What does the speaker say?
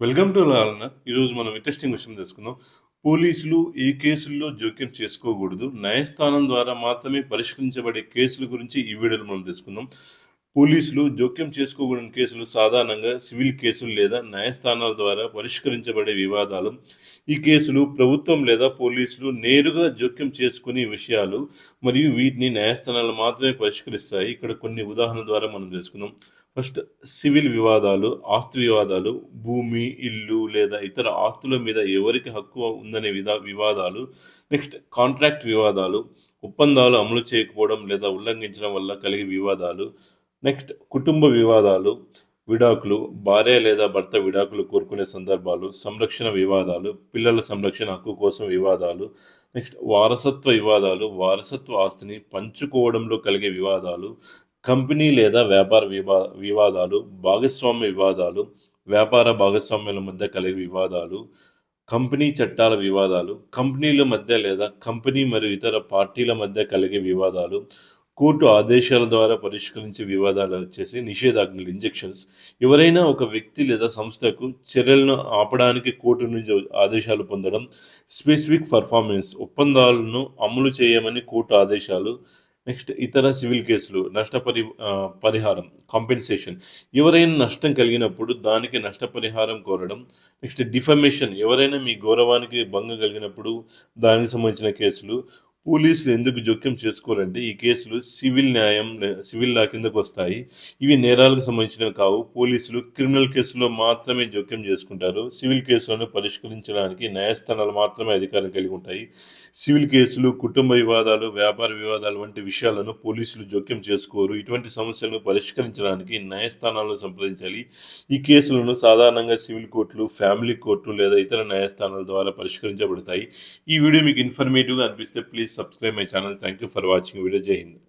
Welcome to లాలన ఈరోజు మనం interesting విషయం తెలుసుకుందాం. పోలీసులు ఈ కేసుల్లో జోక్యం చేసుకోకూడదు. న్యాయస్థానం ద్వారా మాత్రమే పరిష్కరించబడే కేసుల గురించి ఈ వీడియోలో మనం తెలుసుకుందాం. పోలీసులు జోక్యం చేసుకోకూడని కేసులు సాధారణంగా సివిల్ కేసులు లేదా న్యాయస్థానాల ద్వారా పరిష్కరించబడే వివాదాలు. ఈ కేసులు ప్రభుత్వం లేదా పోలీసులు నేరుగా జోక్యం చేసుకునే విషయాలు మరియు వీటిని న్యాయస్థానాలు మాత్రమే పరిష్కరిస్తాయి. ఇక్కడ కొన్ని ఉదాహరణల ద్వారా మనం తెలుసుకుందాం. ఫస్ట్ సివిల్ వివాదాలు ఆస్తి వివాదాలు భూమి ఇల్లు లేదా ఇతర ఆస్తుల మీద ఎవరికి హక్కు ఉందనే విధా వివాదాలు. నెక్స్ట్ కాంట్రాక్ట్ వివాదాలు ఒప్పందాలు అమలు చేయకపోవడం లేదా ఉల్లంఘించడం వల్ల కలిగే వివాదాలు. నెక్స్ట్ కుటుంబ వివాదాలు విడాకులు భార్య లేదా భర్త విడాకులు కోరుకునే సందర్భాలు సంరక్షణ వివాదాలు పిల్లల సంరక్షణ హక్కు కోసం వివాదాలు నెక్స్ట్ వారసత్వ వివాదాలు వారసత్వ ఆస్తిని పంచుకోవడంలో కలిగే వివాదాలు కంపెనీ లేదా వ్యాపార వివా వివాదాలు భాగస్వామ్య వివాదాలు వ్యాపార భాగస్వామ్యాల మధ్య కలిగే వివాదాలు కంపెనీ చట్టాల వివాదాలు కంపెనీల మధ్య లేదా కంపెనీ మరియు ఇతర పార్టీల మధ్య కలిగే వివాదాలు కోర్టు ఆదేశాల ద్వారా పరిష్కరించే వివాదాలు వచ్చేసి నిషేధాజ్ఞలు ఇంజెక్షన్స్ ఎవరైనా ఒక వ్యక్తి లేదా సంస్థకు చర్యలను ఆపడానికి కోర్టు నుంచి ఆదేశాలు పొందడం స్పెసిఫిక్ పర్ఫార్మెన్స్ ఒప్పందాలను అమలు చేయమని కోర్టు ఆదేశాలు. నెక్స్ట్ ఇతర సివిల్ కేసులు నష్టపరి పరిహారం కాంపెన్సేషన్ ఎవరైనా నష్టం కలిగినప్పుడు దానికి నష్టపరిహారం కోరడం. నెక్స్ట్ డిఫమేషన్ ఎవరైనా మీ గౌరవానికి భంగం కలిగినప్పుడు దానికి సంబంధించిన కేసులు. పోలీసులు ఎందుకు జోక్యం చేసుకోరంటే ఈ కేసులు సివిల్ న్యాయం లే- సివిల్ లా కిందకు వస్తాయి. ఇవి నేరాలకు సంబంధించినవి కావు. పోలీసులు క్రిమినల్ కేసులో మాత్రమే జోక్యం చేసుకుంటారు. సివిల్ కేసులను పరిష్కరించడానికి న్యాయస్థానాలు మాత్రమే అధికారం కలిగి ఉంటాయి. సివిల్ కేసులు కుటుంబ వివాదాలు వ్యాపార వివాదాలు వంటి విషయాలను పోలీసులు జోక్యం చేసుకోరు. ఇటువంటి సమస్యలను పరిష్కరించడానికి న్యాయస్థానాలను సంప్రదించాలి. ఈ కేసులను సాధారణంగా సివిల్ కోర్టులు ఫ్యామిలీ కోర్టు లేదా ఇతర న్యాయస్థానాల ద్వారా పరిష్కరించబడతాయి. ఈ వీడియో మీకు ఇన్ఫర్మేటివ్గా అనిపిస్తే please please subscribe my channel. Thank you for watching video. Jai Hind.